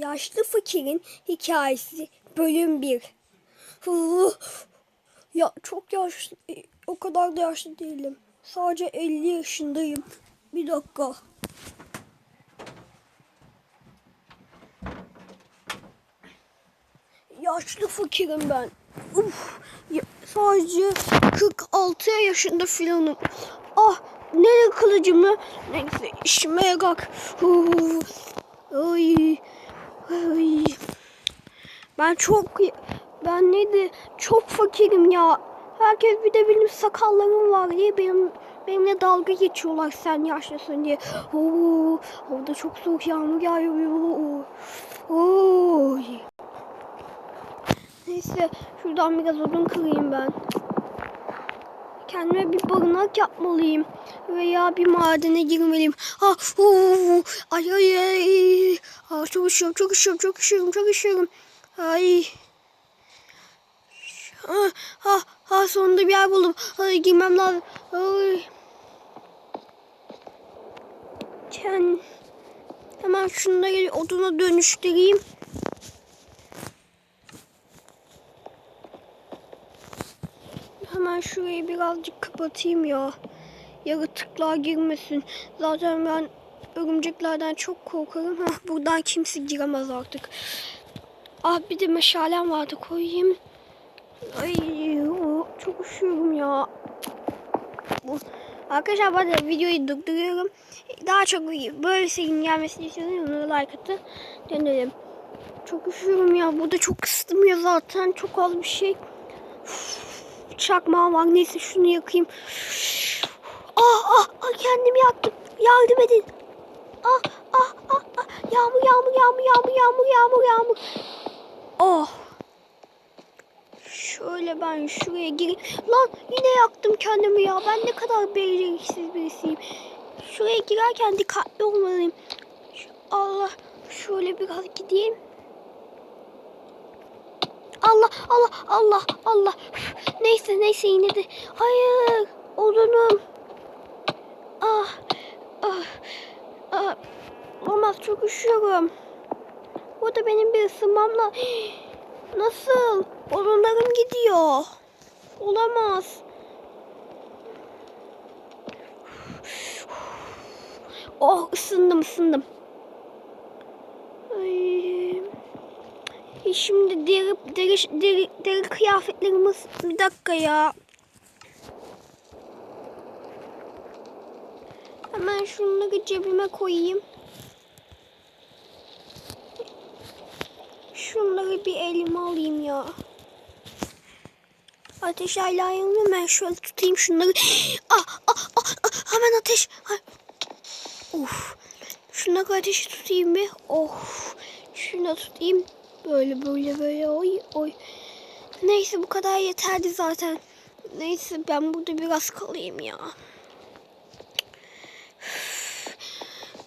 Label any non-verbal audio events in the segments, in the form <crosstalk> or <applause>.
Yaşlı Fakirin Hikayesi Bölüm 1 Ya çok yaşlı, o kadar da yaşlı değilim. Sadece 50 yaşındayım. Bir dakika. Yaşlı fakirim ben. Uf, ya, sadece 46 yaşında filanım. Ah, nereye kılıcımı? Neyse, işime yarak. Uf, Ay, Ben çok, ben neydi? Çok fakirim ya. Herkes bir de benim sakallarım var diye benim benimle dalga geçiyorlar sen yaşlısın diye. Oo, orada çok soğuk yağmur yağıyor. Oy. Neyse şuradan biraz odun kırayım ben. Kendime bir barınak yapmalıyım. Veya bir madene girmeliyim. Ha, uu, ay ay ay. Ha, çok üşüyorum, çok üşüyorum, çok üşüyorum, çok üşüyorum. Ay. Ha, ha, ha sonunda bir yer buldum. Ay girmem lazım. Ay. Ben hemen şunları oduna dönüştüreyim. Hemen şurayı birazcık kapatayım ya. Yaratıklar girmesin. Zaten ben örümceklerden çok korkarım. Heh, buradan kimse giremez artık. Ah bir de meşalem vardı koyayım. Ay çok üşüyorum ya. Bu. Arkadaşlar ben de videoyu durduruyorum. Daha çok böyle şeyin gelmesini istiyorsanız onu like atın. Dönelim. Çok üşüyorum ya. Burada çok ısıtmıyor zaten. Çok az bir şey. Çakmağım var. Neyse şunu yakayım. Ah ah ah kendimi yaktım. Yardım edin. Ah ah ah ah. Yağmur yağmur yağmur yağmur yağmur yağmur yağmur. Oh. Şöyle ben şuraya gireyim. Lan yine yaktım kendimi ya. Ben ne kadar beceriksiz birisiyim. Şuraya girerken dikkatli olmalıyım. Allah. Şöyle biraz gideyim. Allah Allah Allah Allah. Neyse neyse yine. Hayır. Odunum. Ah. Ah. ah. Olmaz çok üşüyorum. Burada benim bir ısınmamla. <gasps> Nasıl? Odunlarım gidiyor. Olamaz. Oh ısındım ısındım. Ay. E Şimdi deri, deri, deri, deri kıyafetlerimiz bir dakika ya. Hemen şunları cebime koyayım. Şunları bir elime alayım ya. Ateş hala yanıyor. Ben şöyle tutayım şunları. <gasps> Ah, ah, ah, ah, hemen ateş. Uf. Şunları ateşi tutayım bir. Oh. Şunu tutayım. Böyle böyle böyle oy oy. Neyse bu kadar yeterdi zaten. Neyse ben burada biraz kalayım ya. <sighs>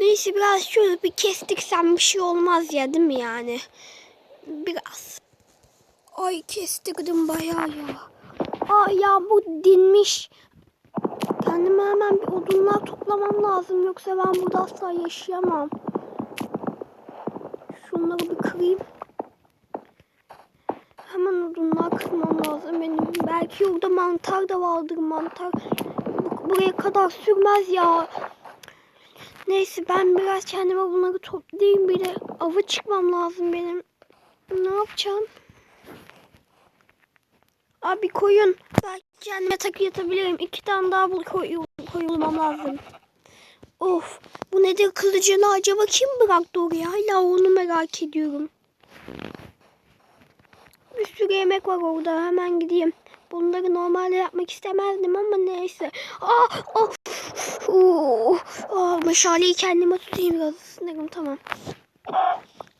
Neyse biraz şöyle bir kestirsem bir şey olmaz ya değil mi yani? Biraz. Ay kestirdim bayağı ya. Ay ya bu dinmiş. Kendime hemen bir odunlar toplamam lazım. Yoksa ben burada asla yaşayamam. Şunları bir kırayım. Hemen odunlar kırmam lazım benim. Belki orada mantar da vardır mantar. Bu- Buraya kadar sürmez ya. Neyse ben biraz kendime bunları toplayayım. Bir de ava çıkmam lazım benim. Ne yapacağım? Abi koyun. Belki kendime takı yatabilirim. İki tane daha bul koyulmam lazım. Of. Bu nedir kılıcını acaba kim bıraktı oraya? Hala onu merak ediyorum. Bir sürü yemek var orada. Hemen gideyim. Bunları normalde yapmak istemezdim ama neyse. Ah, of. Uh, ah, meşaleyi kendime tutayım biraz ısınırım tamam.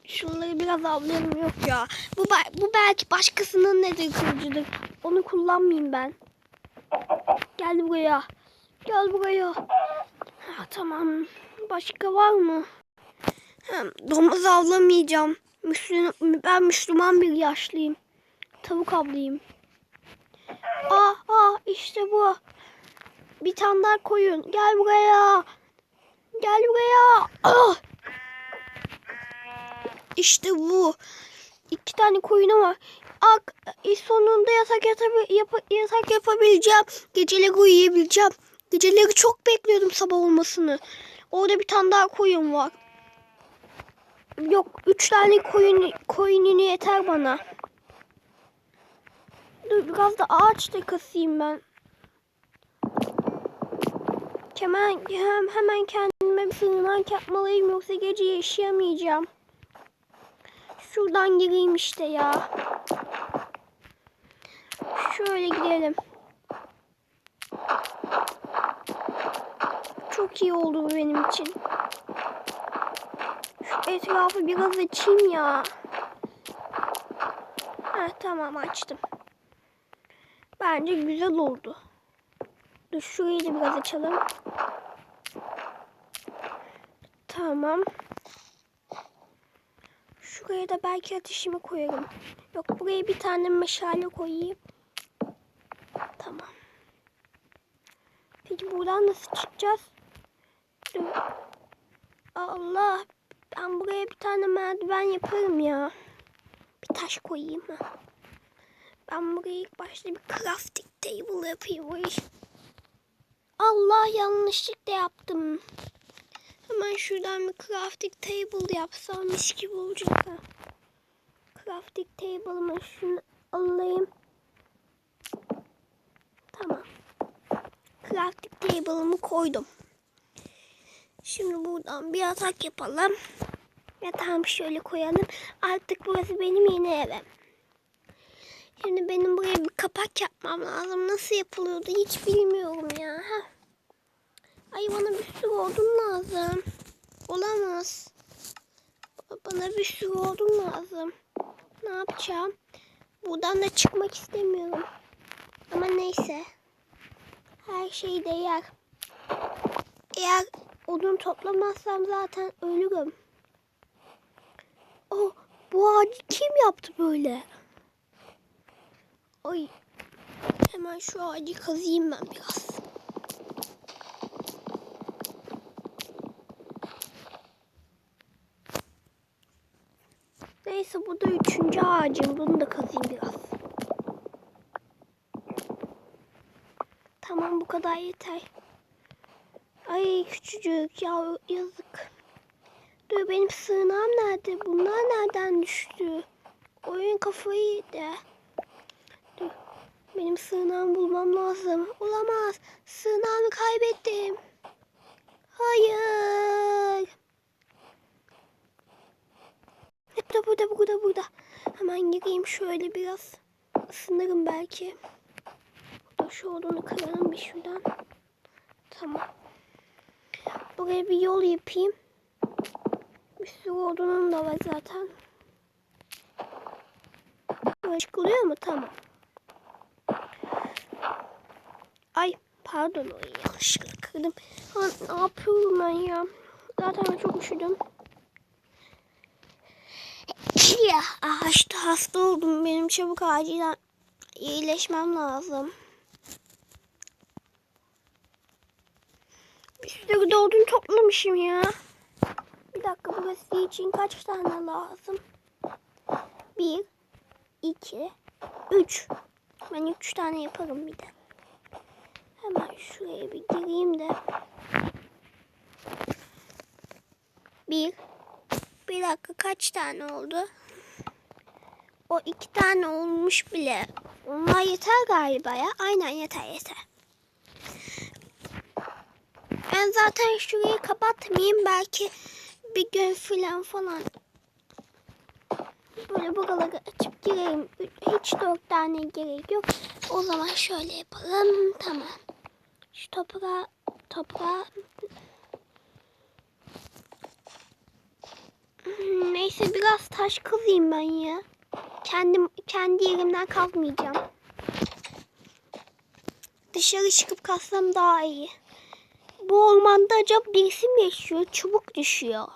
Şunları biraz avlayalım yok ya. Bu, bu belki başkasının nedir kılıcıdır. Onu kullanmayayım ben. Gel buraya. Gel buraya. Ha, tamam. Başka var mı? Hem, domuz avlamayacağım. Müslüman, ben Müslüman bir yaşlıyım. Tavuk avlayayım. Aa, aa işte bu. Bir tane daha koyun. Gel buraya. Gel buraya. Ah! İşte bu. İki tane koyunum var. Ak, e, sonunda yatak, yatabi, yap, yatak yapabileceğim. Geceleri uyuyabileceğim. Geceleri çok bekliyordum sabah olmasını. Orada bir tane daha koyun var. Yok üç tane koyun, koyun yeter bana. Dur biraz da ağaç da kasayım ben. Hemen, hem, hemen kendime bir sığınak yapmalıyım yoksa gece yaşayamayacağım. Şuradan gireyim işte ya. Şöyle gidelim. Çok iyi oldu bu benim için. Şu etrafı biraz açayım ya. Heh, tamam açtım. Bence güzel oldu. Dur şurayı da biraz açalım. Tamam. Şuraya da belki ateşimi koyarım. Yok buraya bir tane meşale koyayım. Tamam. Peki buradan nasıl çıkacağız? Dur. Allah. Ben buraya bir tane merdiven yaparım ya. Bir taş koyayım mı? Ben buraya ilk başta bir crafting table yapayım. Allah yanlışlıkla yaptım. Hemen şuradan bir crafting table yapsam mis gibi olacak ha. Crafting table'ımı şunu alayım. Tamam. Crafting table'ımı koydum. Şimdi buradan bir yatak yapalım. Yatağımı şöyle koyalım. Artık burası benim yeni evim. Şimdi benim buraya bir kapak yapmam lazım. Nasıl yapılıyordu hiç bilmiyorum ya. Ay bana bir sürü odun lazım. Olamaz. Bana bir sürü odun lazım. Ne yapacağım? Buradan da çıkmak istemiyorum. Ama neyse. Her şey değer. Eğer odun toplamazsam zaten ölürüm. Oh, bu ağacı kim yaptı böyle? Ay. Hemen şu ağacı kazıyım ben biraz. Neyse bu da üçüncü ağacım. Bunu da kazıyım biraz. Tamam bu kadar yeter. Ay küçücük ya yazık. Dur benim sığınağım nerede? Bunlar nereden düştü? Oyun kafayı yedi. Benim sığınağımı bulmam lazım. Olamaz. Sığınağımı kaybettim. Hayır. Burada burada burada burada. Hemen gireyim şöyle biraz. Isınırım belki. Burada şu odunu kıralım bir şuradan. Tamam. Buraya bir yol yapayım. Bir sürü odunum da var zaten. Çıkılıyor mu? Tamam. Ay pardon o yanlışlıkla kırdım. Ha, ne yapıyorum ben ya? Zaten çok üşüdüm. <coughs> Ya işte hasta oldum. Benim çabuk acilen iyileşmem lazım. Bir sürü odun toplamışım ya. Bir dakika burası için kaç tane lazım? Bir, iki, üç. Ben üç tane yaparım bir de. Hemen şuraya bir gireyim de. Bir. Bir dakika kaç tane oldu? O iki tane olmuş bile. Onlar yeter galiba ya. Aynen yeter yeter. Ben zaten şurayı kapatmayayım. Belki bir gün falan falan. Böyle buraları açıp gireyim. Hiç dört tane gerek yok. O zaman şöyle yapalım. Tamam. Şu toprağı toprağı Hmm, Neyse biraz taş kazayım ben ya. Kendim kendi yerimden kazmayacağım. Dışarı çıkıp kazsam daha iyi. Bu ormanda acaba birisi mi yaşıyor? Çubuk düşüyor.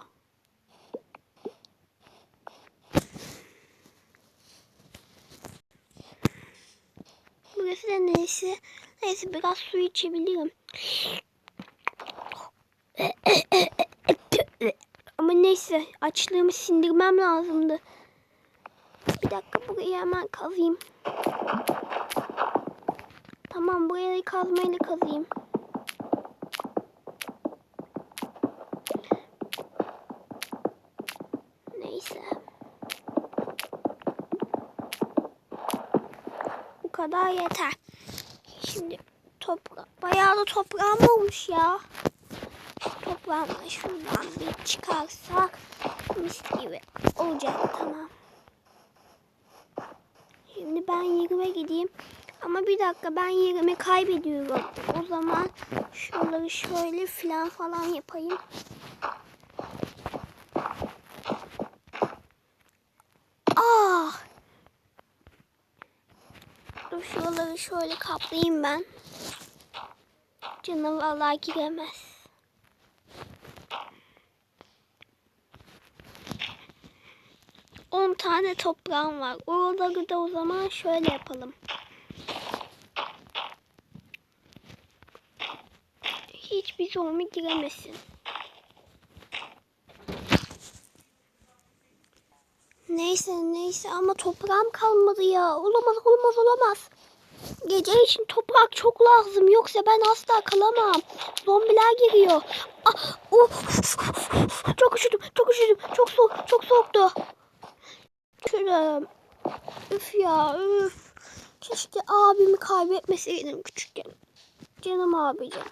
Burası da neresi? Neyse biraz su içebilirim. Ama neyse açlığımı sindirmem lazımdı. Bir dakika burayı hemen kazayım. Tamam burayı kazmayla kazayım. Neyse. Bu kadar yeter. Şimdi toprak bayağı da toprağım olmuş ya. Toprağımı şuradan bir çıkarsak mis gibi olacak tamam. Şimdi ben yerime gideyim. Ama bir dakika ben yerimi kaybediyorum. O zaman şuraları şöyle filan falan yapayım. Ah! Dur şöyle kaplayayım ben. Canım vallahi giremez. On tane toprağım var. Oraları da o zaman şöyle yapalım. Hiçbir zombi giremesin. Neyse neyse ama toprağım kalmadı ya. Olamaz olamaz olamaz. Gece için toprak çok lazım. Yoksa ben asla kalamam. Zombiler giriyor. Ah, of. Çok üşüdüm. Çok üşüdüm. Çok soğuk. Çok soğuktu. Şuram. Üf ya üf. Keşke abimi kaybetmeseydim küçükken. Canım abicim.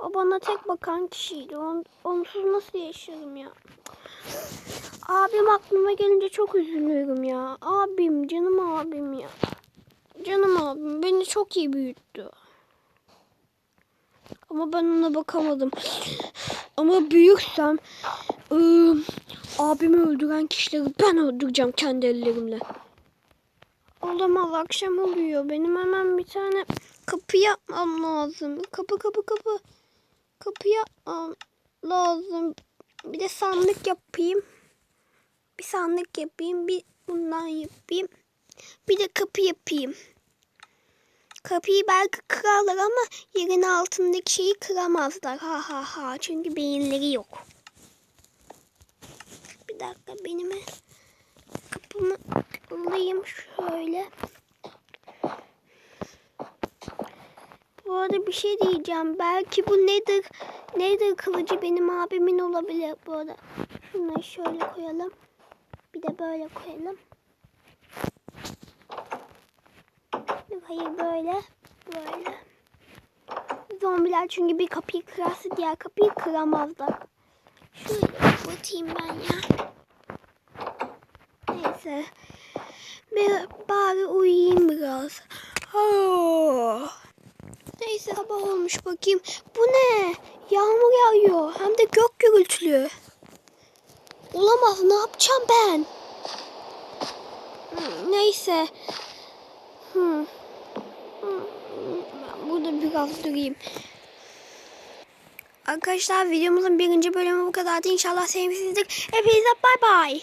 O bana tek bakan kişiydi. On, onsuz nasıl yaşarım ya? Abim aklıma gelince çok üzülüyorum ya. Abim, canım abim ya. Canım abim beni çok iyi büyüttü. Ama ben ona bakamadım. Ama büyüksem ıı, abimi öldüren kişileri ben öldüreceğim kendi ellerimle. Olamaz akşam oluyor. Benim hemen bir tane kapı yapmam lazım. Kapı kapı kapı. Kapı yapmam lazım. Bir de sandık yapayım. Bir sandık yapayım. Bir bundan yapayım. Bir de kapı yapayım. Kapıyı belki kırarlar ama yerin altındaki şeyi kıramazlar. Ha ha ha. Çünkü beyinleri yok. Bir dakika benim kapımı alayım şöyle. Bu arada bir şey diyeceğim. Belki bu nedir? Nedir kılıcı benim abimin olabilir bu arada. Şunları şöyle koyalım. Bir de böyle koyalım. Yok hayır böyle. Böyle. Zombiler çünkü bir kapıyı kırarsa diğer kapıyı kıramazlar. Şöyle batayım ben ya. Neyse. Bir bari uyuyayım biraz. Ah. Neyse sabah olmuş bakayım. Bu ne? Yağmur yağıyor. Hem de gök gürültülü. Olamaz ne yapacağım ben? Hmm, Neyse. Hmm, Biraz durayım. Arkadaşlar videomuzun birinci bölümü bu kadardı. İnşallah sevmişsinizdir. Hepinize bay bay.